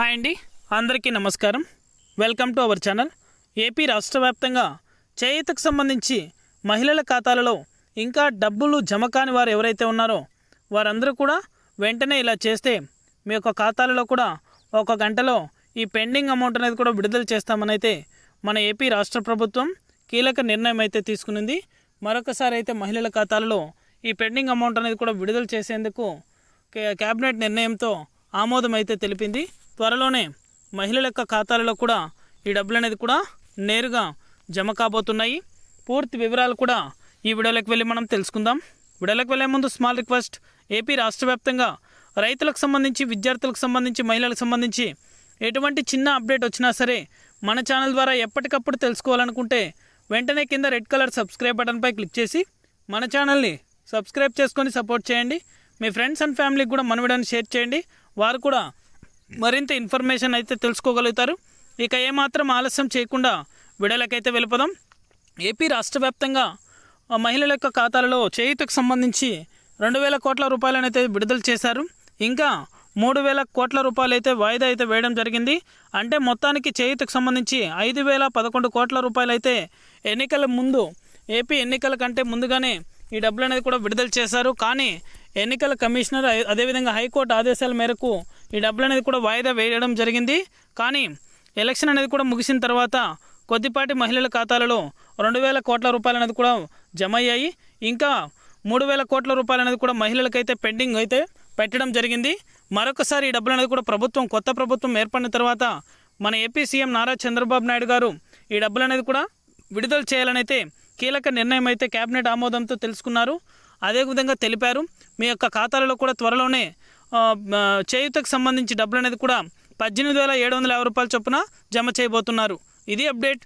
Hi అండి. అందరికీ నమస్కారం. Welcome to our channel. AP రాష్ట్ర వ్యాప్తంగా చేయూతకు సంబంధించి మహిళల ఖాతాలలో ఇంకా డబ్బులు జమ కాని వారు ఎవరైతే ఉన్నారో వారందరూ కూడా వెంటనే ఇలా చేస్తే మీ యొక్క ఖాతాలలో కూడా ఒక గంటలో ఈ పెండింగ్ అమౌంట్ అనేది కూడా విడుదల చేస్తామని అయితే మన ఏపీ రాష్ట్ర ప్రభుత్వం కీలక నిర్ణయం అయితే తీసుకునింది. మరొకసారి అయితే మహిళల ఖాతాలలో ఈ పెండింగ్ అమౌంట్ అనేది కూడా విడుదల చేసేందుకు కే- కేబినెట్ నిర్ణయంతో ఆమోదం అయితే తెలిపింది. త్వరలోనే మహిళల యొక్క ఖాతాలలో కూడా ఈ డబ్బులు అనేది కూడా నేరుగా జమ కాబోతున్నాయి. పూర్తి వివరాలు కూడా ఈ వీడియోలోకి వెళ్ళి మనం తెలుసుకుందాం. వీడియోలోకి వెళ్ళే ముందు స్మాల్ రిక్వెస్ట్ ఏపీ రాష్ట్ర వ్యాప్తంగా రైతులకు సంబంధించి విద్యార్థులకు సంబంధించి మహిళలకు సంబంధించి ఎటువంటి చిన్న అప్డేట్ వచ్చినా సరే మన ఛానల్ ద్వారా ఎప్పటికప్పుడు తెలుసుకోవాలనుకుంటే వెంటనే కింద రెడ్ కలర్ సబ్స్క్రైబ్ బటన్పై క్లిక్ చేసి మన ఛానల్ని సబ్స్క్రైబ్ చేసుకొని సపోర్ట్ చేయండి. మీ ఫ్రెండ్స్ అండ్ ఫ్యామిలీకి కూడా మన వీడియోని షేర్ చేయండి. వారు కూడా మరింత ఇన్ఫర్మేషన్ అయితే తెలుసుకోగలుగుతారు. ఇక ఏమాత్రం ఆలస్యం చేయకుండా విడలకైతే వెళ్ళిపోదాం. ఏపీ రాష్ట్ర వ్యాప్తంగా మహిళల యొక్క ఖాతాలలో చేయుతకు సంబంధించి రెండు వేల కోట్ల రూపాయలను అయితే విడుదల చేశారు. ఇంకా మూడు వేల కోట్ల రూపాయలు అయితే వాయిదా అయితే వేయడం జరిగింది. అంటే మొత్తానికి చేయుతకు సంబంధించి ఐదు వేల పదకొండు కోట్ల రూపాయలు అయితే ఎన్నికల ముందు ఏపీ ఎన్నికల కంటే ముందుగానే ఈ డబ్బులు అనేది కూడా విడుదల చేశారు. కానీ ఎన్నికల కమిషనర్ అదే- అదేవిధంగా హైకోర్టు ఆదేశాల మేరకు ఈ డబ్బులు అనేది కూడా వాయిదా వేయడం జరిగింది. కానీ ఎలక్షన్ అనేది కూడా ముగిసిన తర్వాత కొద్దిపాటి మహిళల ఖాతాలలో రెండు వేల కోట్ల రూపాయలు అనేది కూడా జమ అయ్యాయి. ఇంకా మూడు వేల కోట్ల రూపాయలు అనేది కూడా మహిళలకైతే పెండింగ్ అయితే పెట్టడం జరిగింది. మరొకసారి ఈ డబ్బులు అనేది కూడా ప్రభుత్వం కొత్త ప్రభుత్వం ఏర్పడిన తర్వాత మన ఏపీ సీఎం నారా చంద్రబాబు నాయుడు గారు ఈ డబ్బులు అనేది కూడా విడుదల చేయాలనైతే కీలక నిర్ణయం అయితే కేబినెట్ ఆమోదంతో తెలుసుకున్నారు. అదేవిధంగా తెలిపారు. మీ యొక్క ఖాతాలలో కూడా త్వరలోనే చేయూతకు సంబంధించి డబ్బులు అనేది కూడా పద్దెనిమిది వేల ఏడు వందల యాభై రూపాయల చొప్పున జమ చేయబోతున్నారు. ఇది అప్డేట్.